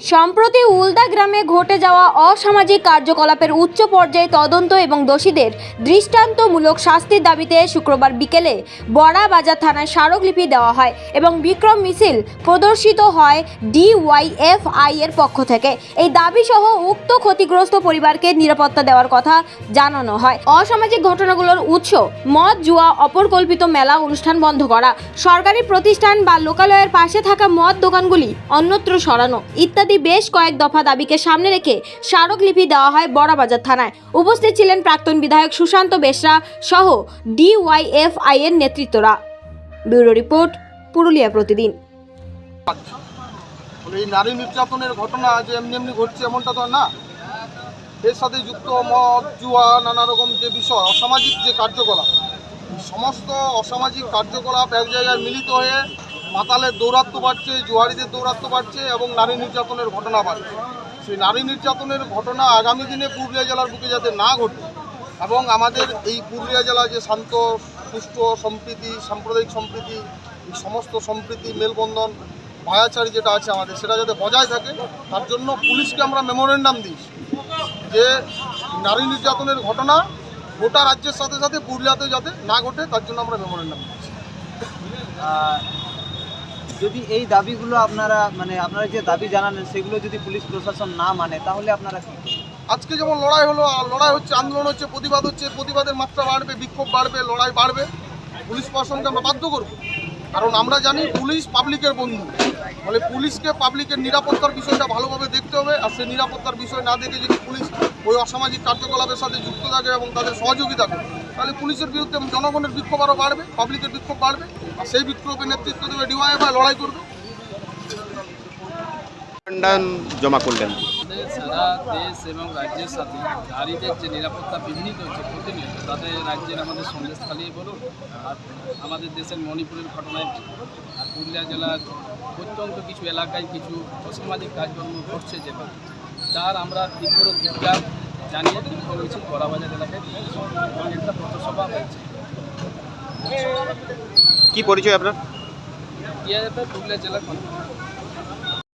সম্প্রতি উলদা গ্রামে ঘটে যাওয়া অসামাজিক কার্যকলাপের উচ্চ পর্যায়ে তদন্ত এবং দোষীদের দৃষ্টান্তমূলক শাস্তির দাবিতে শুক্রবার বিকেলে বড়া বাজার থানায় স্মারকলিপি দেওয়া হয় এবং বিক্রম মিছিল প্রদর্শিত হয় ডিওয়াইএফআই এর পক্ষ থেকে। এই দাবি সহ উক্ত ক্ষতিগ্রস্ত পরিবারকে নিরাপত্তা দেওয়ার কথা জানানো হয়। অসামাজিক ঘটনাগুলোর উৎস, মদ, জুয়া, অপরকল্পিত মেলা, অনুষ্ঠান বন্ধ করা, সরকারি প্রতিষ্ঠান বা লোকালয়ের পাশে থাকা মদ দোকানগুলি অন্যত্র সরানো ইত্যাদি বেশ কয়েক দফা দাবিকে সামনে রেখে স্মারকলিপি দেওয়া হয় বড়াবাজার থানায়। উপস্থিত ছিলেন প্রাক্তন বিধায়ক সুশান্ত বেশরা সহ ডিওয়াইএফআই এর নেতৃত্বরা। ব্যুরো রিপোর্ট, পুরুলিয়া প্রতিদিন। এই নারী নির্যাতনের ঘটনা যে এমনি এমনি ঘটছে এমনটা তো না। এর সাথে যুক্ত মদ, জুয়া, নানা রকম যে বিষয়, অসামাজিক যে কার্যকলাপ, সমস্ত অসামাজিক কার্যকলাপ এক জায়গায় মিলিত হয়ে মাতালের দৌরাত্ম বাড়ছে জুয়ারিদের দৌরাত্ম বাড়ছে এবং নারী নির্যাতনের ঘটনা বাড়ছে। সেই নারী নির্যাতনের ঘটনা আগামী দিনে পুরুলিয়া জেলার বুকে যাতে না ঘটে এবং আমাদের এই পুরুলিয়া জেলা যে শান্ত সুষ্ঠু সম্প্রীতি সাম্প্রদায়িক সম্প্রীতি সমস্ত সম্প্রীতি মেলবন্ধন ভায়াচারি যেটা আছে আমাদের সেটা যাতে বজায় থাকে তার জন্য পুলিশকে আমরা মেমোরেন্ডাম দিই যে নারী নির্যাতনের ঘটনা গোটা রাজ্যের সাথে সাথে পুরুলিয়াতে যাতে না ঘটে তার জন্য আমরা মেমোরেন্ডাম আহ, যদি এই দাবিগুলো আপনারা মানে আপনারা যে দাবি জানালেন, সেগুলো যদি পুলিশ প্রশাসন না মানে তাহলে আপনারা কি? আজকে যেমন লড়াই হলো লড়াই হচ্ছে, আন্দোলন হচ্ছে, প্রতিবাদ হচ্ছে, প্রতিবাদের মাত্রা বাড়বে, বিক্ষোভ বাড়বে, লড়াই বাড়বে পুলিশ প্রশাসনকে আমরা বাধ্য করব কারণ আমরা জানি পুলিশ পাবলিকের বন্ধু। ফলে পুলিশকে পাবলিকের নিরাপত্তার বিষয়টা ভালোভাবে দেখতে হবে, আর সেই নিরাপত্তার বিষয় না দেখে যদি পুলিশ ওই অসামাজিক কার্যকলাপের সাথে যুক্ত থাকে এবং তাদের সহযোগিতা করে, তাহলে পুলিশের বিরুদ্ধে জনগণের বিক্ষোভ আরও বাড়বে পাবলিকের বিক্ষোভ বাড়বে, আর সেই বিক্ষোভে নেতৃত্ব দেবে ডিওয়াইএফআই লড়াই করবে। জমা করলেন। সারা দেশ এবং রাজ্যের সাথে নারীদের যে নিরাপত্তা বিঘ্নিত হচ্ছে প্রতিনিয়ত তাদের রাজ্যের আমাদের সন্দেশখালী বলুন আর আমাদের দেশের মণিপুরের ঘটনায় আর পুরুলিয়া জেলার অত্যন্ত কিছু এলাকায় কিছু অসামাজিক কাজকর্ম ঘটছে যেভাবে তার আমরা তীব্র ধিকার জানিয়ে তীব্র মিছিল বড়াবাজার এলাকায়। একটা পথসভা হয়েছে। কি পরিচয় আপনার? পুরুলিয়া জেলার